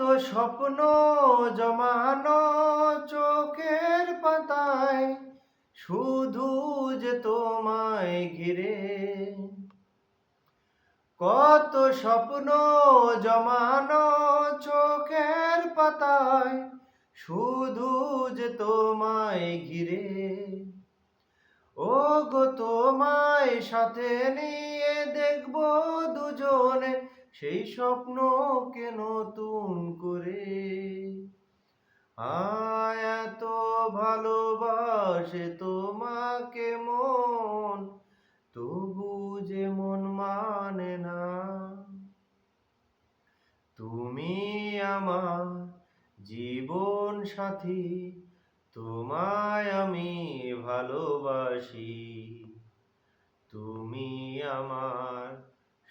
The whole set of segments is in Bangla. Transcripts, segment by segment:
স্বপ্ন জমানো চোখের পাতায়, শুধু যে তোমায় ঘিরে। কত স্বপ্ন জমানো চোখের পাতায়, শুধু যে তোমায় ঘিরে। ও গো তোমায় সাথে নিয়ে দেখব দুজনে সেই স্বপ্ন স্বপ্নকে নতুন করে? এত ভালোবাসে তোমাকে মন, তবু যে মন মানে না। তুমি আমার জীবন সাথী, তোমায় আমি ভালোবাসি। তুমি আমার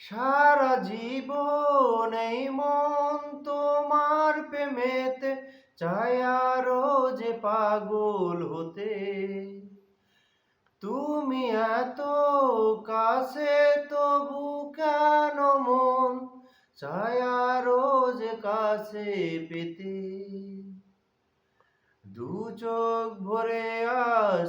সারা জীবন এই মন তোমার প্রেমেতে, চাই আরও যে পাগল হতে। তুমি এত কাছে, তবু কেন মন? চায় আরও যে কাছে পেতে। দু চোখ ভরে আজ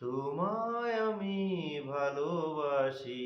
তোমায় আমি ভালোবাসি।